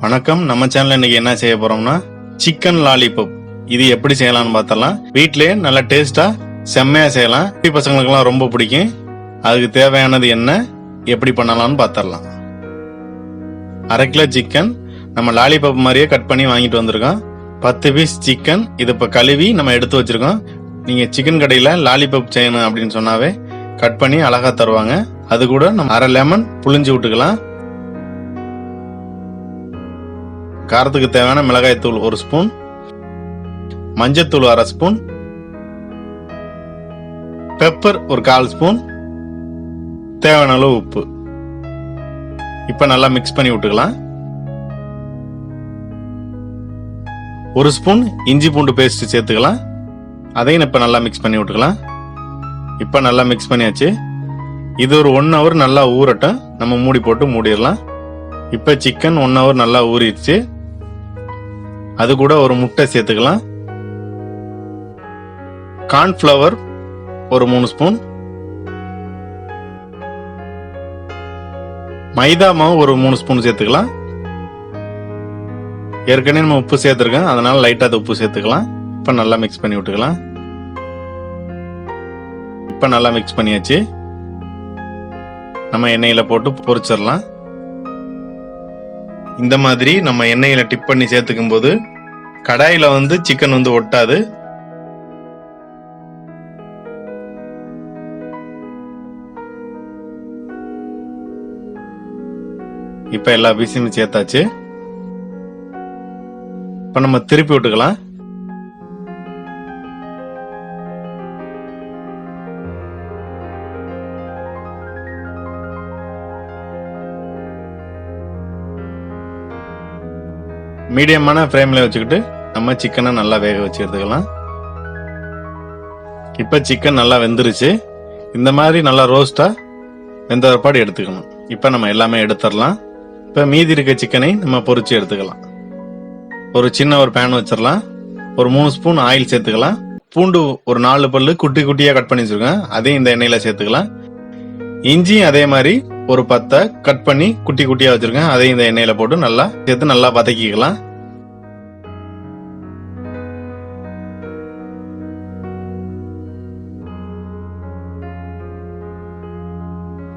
வணக்கம். நம்ம சேனல்ல இன்னைக்கு என்ன செய்ய போறோம்னா சிக்கன் லாலிபப் இது எப்படி செய்யலாம்னு பார்த்தலாம் வீட்லயே நல்ல டேஸ்டா செம்மையா செய்யலாம். குட்டி பசங்களுக்குலாம் ரொம்ப பிடிக்கும். அதுக்கு தேவையானது என்ன எப்படி பண்ணலாம்னு பார்த்தரலாம் அரை கிலோ சிக்கன் நம்ம லாலிபப் மாதிரியே கட் பண்ணி வாங்கிட்டு வந்திருக்கோம். பத்து பீஸ் சிக்கன் இது இப்போ கழுவி நம்ம எடுத்து வச்சிருக்கோம். நீங்க சிக்கன் கடையில லாலிபப் செய்யணும் அப்படின்னு சொன்னாவே கட் பண்ணி அழகா தருவாங்க. அது கூட நம்ம அரை லெமன் புளிஞ்சு விட்டுக்கலாம். காரத்துக்கு தேவையான மிளகாய் தூள் ஒரு ஸ்பூன். மஞ்சத்தூள் அரை ஸ்பூன். பெப்பர் ஒரு கால் ஸ்பூன். தேவையான அளவு உப்பு. இப்போ நல்லா மிக்ஸ் பண்ணி விட்டுக்கலாம். ஒரு ஸ்பூன் இஞ்சி பூண்டு பேஸ்ட் சேர்த்துக்கலாம். அதையும் இப்போ நல்லா மிக்ஸ் பண்ணி விட்டுக்கலாம். இப்போ நல்லா மிக்ஸ் பண்ணியாச்சு. இது ஒரு ஒன் ஹவர் நல்லா ஊறட்டும். நம்ம மூடி போட்டு மூடிடலாம். இப்போ சிக்கன் ஒன் ஹவர் நல்லா ஊறிடுச்சு. அது கூட ஒரு முட்டை சேர்த்துக்கலாம். கார்ன்ஃப்ளவர் ஒரு மூணு ஸ்பூன் மைதா மாவு ஒரு மூணு ஸ்பூன் சேர்த்துக்கலாம். ஏற்கனவே நம்ம உப்பு சேர்த்துருக்கோம். அதனால லைட்டாக அது உப்பு சேர்த்துக்கலாம். இப்போ நல்லா மிக்ஸ் பண்ணி விட்டுக்கலாம். இப்போ நல்லா மிக்ஸ் பண்ணியாச்சு. நம்ம எண்ணெயில் போட்டு பொரிச்சிடலாம். இந்த மாதிரி நம்ம எண்ணெயில் டிப் பண்ணி சேர்த்துக்கும் போது கடாயில வந்து சிக்கன் வந்து ஒட்டாது. இப்ப எல்லா பீஸுமே சேர்த்தாச்சு. இப்ப நம்ம திருப்பி விட்டுக்கலாம். மீடியமான ஃப்ரேம்ல வச்சுக்கிட்டு நம்ம சிக்கனை நல்லா வேக வச்சு எடுத்துக்கலாம். இப்போ சிக்கன் நல்லா வெந்துருச்சு. இந்த மாதிரி நல்லா ரோஸ்ட்டாக வெந்த பிற்பாடு எடுத்துக்கணும். இப்போ நம்ம எல்லாமே எடுத்துடலாம். இப்போ மீதி இருக்க சிக்கனை நம்ம பொரிச்சு எடுத்துக்கலாம். ஒரு சின்ன ஒரு பேன் வச்சிடலாம். ஒரு மூணு ஸ்பூன் ஆயில் சேர்த்துக்கலாம். பூண்டு ஒரு நாலு பல்லு குட்டி குட்டியாக கட் பண்ணி வச்சுருக்கேன். அதையும் இந்த எண்ணெயில் சேர்த்துக்கலாம். இஞ்சியும் அதே மாதிரி ஒரு பத்தை கட் பண்ணி குட்டி குட்டியாக வச்சுருக்கேன். அதையும் இந்த எண்ணெயில் போட்டு நல்லா சேர்த்து நல்லா வதக்கிக்கலாம்.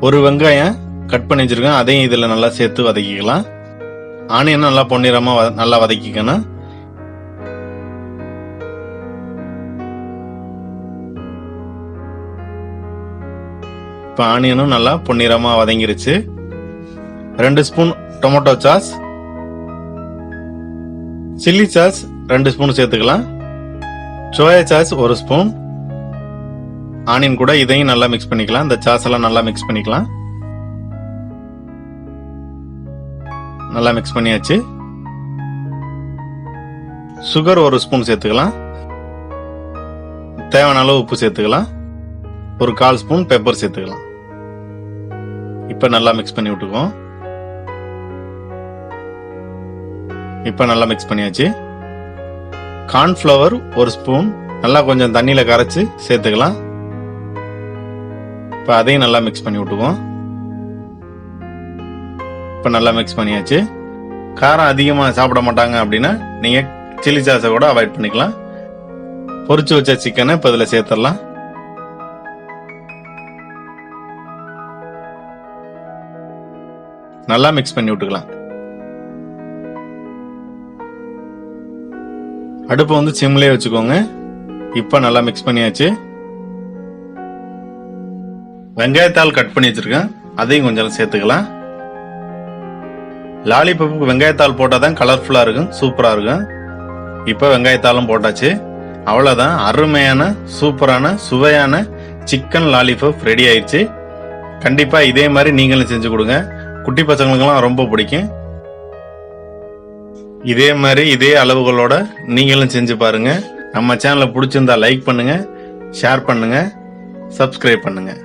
ஒரு வெங்காயம் கட் பண்ணி வச்சிருக்கேன். அதையும் இதில் நல்லா சேர்த்து வதக்கிக்கலாம். ஆனியன் நல்லா பொன்னிறமா நல்லா வதக்கிக்கணும். இப்போ ஆனியனும் நல்லா பொன்னிறமா வதங்கிருச்சு. ரெண்டு spoon tomato sauce. Chilli sauce ரெண்டு ஸ்பூன் சேர்த்துக்கலாம். சோயா சாஸ் ஒரு ஸ்பூன். ஆனியன் கூட இதையும் நல்லா மிக்ஸ் பண்ணிக்கலாம். இந்த சாஸ் எல்லாம் நல்லா மிக்ஸ் பண்ணிக்கலாம். நல்லா மிக்ஸ் பண்ணியாச்சு. சுகர் ஒரு ஸ்பூன் சேர்த்துக்கலாம். தேவையான அளவு உப்பு சேர்த்துக்கலாம். ஒரு கால் ஸ்பூன் பெப்பர் சேர்த்துக்கலாம். இப்போ நல்லா மிக்ஸ் பண்ணி விட்டுக்குவோம். இப்போ நல்லா மிக்ஸ் பண்ணியாச்சு. கார்ன்ஃப்ளவர் ஒரு ஸ்பூன் நல்லா கொஞ்சம் தண்ணியில் கரைச்சி சேர்த்துக்கலாம். இப்ப அதையும் நல்லா மிக்ஸ் பண்ணி விட்டுக்குவோம். இப்ப நல்லா மிக்ஸ் பண்ணியாச்சு. காரம் அதிகமா சாப்பிட மாட்டாங்க அப்படின்னா நீங்க சில்லி சாஸை கூட அவாய்ட் பண்ணிக்கலாம். பொரிச்சு வச்ச சிக்கனை இப்ப இதுல சேர்த்துடலாம். நல்லா மிக்ஸ் பண்ணி விட்டுக்கலாம். அடுப்பை வந்து சிம்லேயே வச்சுக்கோங்க. இப்ப நல்லா மிக்ஸ் பண்ணியாச்சு. வெங்காயத்தாள் கட் பண்ணி வச்சிருக்கேன். அதையும் கொஞ்சம் சேர்த்துக்கலாம். லாலிபப்புக்கு வெங்காயத்தால் போட்டால் தான் கலர்ஃபுல்லாக இருக்கும் சூப்பராக இருக்கும். இப்போ வெங்காயத்தாலும் போட்டாச்சு. அவ்வளோதான் அருமையான சூப்பரான சுவையான சிக்கன் லாலிபப் ரெடி ஆயிடுச்சு. கண்டிப்பாக இதே மாதிரி நீங்களும் செஞ்சு கொடுங்க. குட்டி பசங்களுக்கெல்லாம் ரொம்ப பிடிக்கும். இதே மாதிரி இதே அளவுகளோட நீங்களும் செஞ்சு பாருங்கள் நம்ம சேனலை பிடிச்சிருந்தா லைக் பண்ணுங்கள் ஷேர் பண்ணுங்கள் சப்ஸ்கிரைப் பண்ணுங்கள்